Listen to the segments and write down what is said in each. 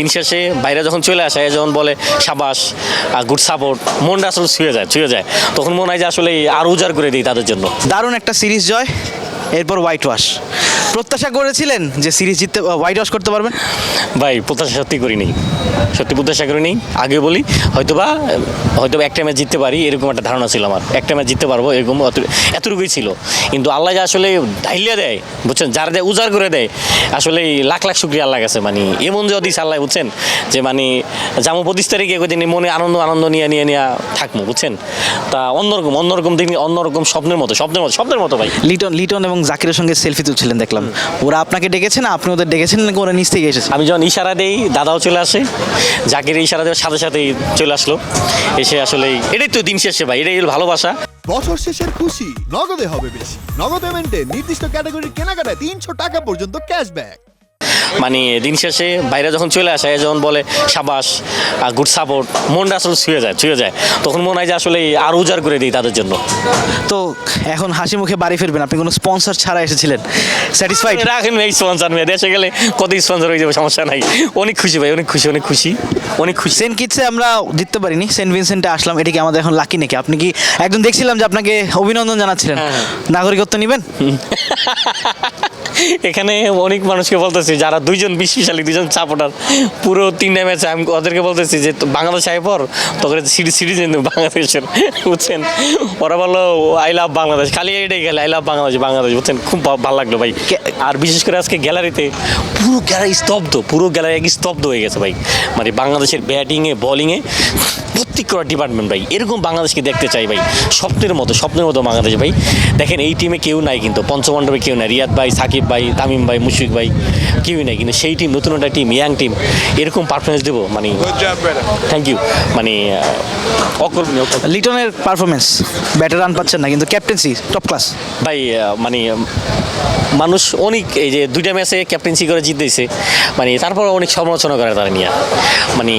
দিন শেষে বাইরে যখন চলে আসে যখন বলে সাবাস গুড সাপোর্ট মনটা আসলে ছুঁয়ে যায় ছুঁয়ে যায়। তখন মনে হয় যে আসলে আর উজাড় করে দিই তাদের জন্য। দারুণ একটা সিরিজ জয়, এরপর হোয়াইট ওয়াশ প্রত্যাশা করেছিলেন যে সিরিজ জিততে হোয়াইট ওয়াশ করতে পারবেন? ভাই প্রত্যাশা সত্যি করিনি। সত্যি প্রত্যাশা করিনি। আগে বলি হয়তোবা হয়তো একটা ম্যাচ জিততে পারি এরকম একটা ধারণা ছিল আমার। একটা ম্যাচ জিততে পারব এরকম এতটুকুই ছিল। কিন্তু আল্লাহ যে আসলে ঢাইলিয়া দেয় বুঝছেন? যারা দেয় উজাড় করে দেয়। আসলে লাখ লাখ শুক্রিয়া আল্লাহ গেছে মানে এমন যে আল্লাহ বুঝছেন? যে মানে জামু পঁচিশ তারিখে একদিন মনে আনন্দ আনন্দ নিয়ে নিয়ে নিয়ে থাকব বুঝছেন? তা অন্যরকম অন্যরকম দেখি অন্যরকম স্বপ্নের মতো স্বপ্নের মতো স্বপ্নের মতো ভাই। লিটন লিটন এবং জাকিরের সঙ্গে সেলফি তুলছিলেন দেখলাম। ওরা আপনাকে ডেকেছে না? আপনি ওদের ডেকেছেন নাকি ওরা নিচ থেকে এসেছে? আমি যখন ইশারা দেই দাদাও চলে আসে। জাকির ইশারা দেওয়ার সাথে সাথেই চলে আসলো। এসে আসলে এটাই তো দিন শেষে ভাই এটাই ভালোবাসা। বছর শেষের খুশি নগদে হবে বেশি। নগদ পেমেন্টে নির্দিষ্ট ক্যাটাগরির কেনাকাটায় তিনশো টাকা পর্যন্ত ক্যাশব্যাক মানে দিন শেষে বাইরে যখন চলে আসে যখন বলে সাবাস গুড সাপোর্ট মনটা আসলে ছুঁয়ে যায় ছুঁয়ে যায়। তখন মনে হয় যে আসলে আর উজাড় করে দিই তাদের জন্য। তো এখন হাসি মুখে বাড়ি ফিরবেন আপনি কোনো স্পন্সর ছাড়া এসেছিলেন? স্যাটিসফাইড রাখেন এই স্পন্সার মেয়ে দেশে গেলে কত স্পন্সর হয়ে যাবে সমস্যা নাই। অনেক খুশি ভাই অনেক খুশি অনেক খুশি অনেক খুশি। সেন্ট কিটসে আমরা জিততে পারিনি সেন্ট ভিনসেন্টে আসলাম এটা কি আমাদের এখন লাকি নাকি? আপনি কি একজন দেখছিলাম যে আপনাকে অভিনন্দন জানাচ্ছিলেন। হ্যাঁ, নাগরিকত্ব নেবেন? এখানে অনেক মানুষকে বলতেছি যারা দুইজন বিশালী দুইজন সাপোর্টার পুরো তিনটা ম্যাচে আমি ওদেরকে বলতেছি যে বাংলাদেশ আয় পর তোকে সিরিজ সিরিজ বাংলাদেশের বুঝছেন? ওরা বলল আই লাভ বাংলাদেশ খালি এটাই গেলে আই লাভ বাংলাদেশ বাংলাদেশ বুঝছেন? খুব ভালো লাগল ভাই। আর বিশেষ করে আজকে গ্যালারিতে পুরো গ্যালারি স্তব্ধ পুরো গ্যালারি এক স্তব্ধ হয়ে গেছে ভাই। মানে বাংলাদেশের ব্যাটিংয়ে বলিংয়ে প্রত্যেকটা ডিপার্টমেন্ট ভাই। এরকম বাংলাদেশকে দেখতে চাই ভাই। স্বপ্নের মতো স্বপ্নের মতো বাংলাদেশ ভাই। দেখেন এই টিমে কেউ নাই কিন্তু। পঞ্চমণ্ডপে কেউ নাই। রিয়াদ ভাই সাকিব ভাই তামিম ভাই মুশফিক ভাই কেউই নাই কিন্তু। সেই টিম নতুন একটা টিম ইয়াং টিম এরকম পারফরমেন্স দেবো মানে থ্যাংক ইউ মানে অকল্পনীয়। লিটনের পারফরমেন্স ব্যাটার রান পাচ্ছেন না কিন্তু ক্যাপ্টেন্সি টপ ক্লাস ভাই মানে মানুষ অনেক এই যে দুইটা ম্যাচে ক্যাপ্টেন্সি করে জিতেছে মানে তারপর অনেক সমালোচনা করে তারা নিয়ে। মানে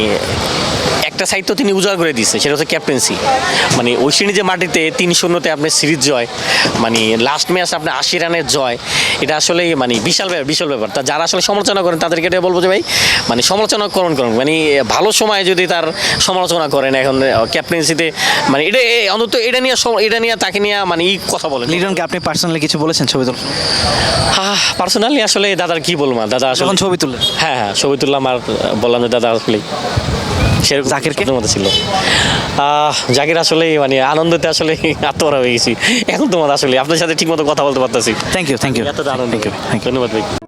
একটা সাইড তো তিনি উজাড় করে দিচ্ছে সেটা হচ্ছে ক্যাপ্টেন্সি মানে ওই যে মাটিতে তিন শূন্যতে আপনার সিরিজ জয় মানে লাস্ট ম্যাচ আপনার আশি রানের জয় এটা আসলে মানে বিশাল ব্যাপার বিশাল ব্যাপার। তা যারা আসলে সমালোচনা করেন তাদেরকে এটা বলব যে ভাই মানে সমালোচনা করুন করুন। মানে ভালো সময় যদি তার সমালোচনা করেন এখন ক্যাপ্টেন্সিতে মানে এটা অন্তত এটা নিয়ে এটা নিয়ে তাকে নিয়ে মানে ই কথা বলেন। লিটনকে আপনি পার্সোনালি কিছু বলেছেন ছবি তুল? পার্সোনালি আসলে দাদার কি বলব দাদা আসলে ছবি তুললেন। হ্যাঁ হ্যাঁ ছবি তুললাম আর বললাম যে দাদা আসলে সেরকম জাকিরকে? মতো ছিল। আহ, জাকির আসলে মানে আনন্দতে আসলে আত্মহারা হয়ে গেছি। এখন তোমার আসলে আপনার সাথে ঠিক মতো কথা বলতে পারতেছি। থ্যাংক ইউ থ্যাংক ইউ এতটা আনন্দ। থ্যাংক ইউ থ্যাংক ইউ ধন্যবাদ ভাই।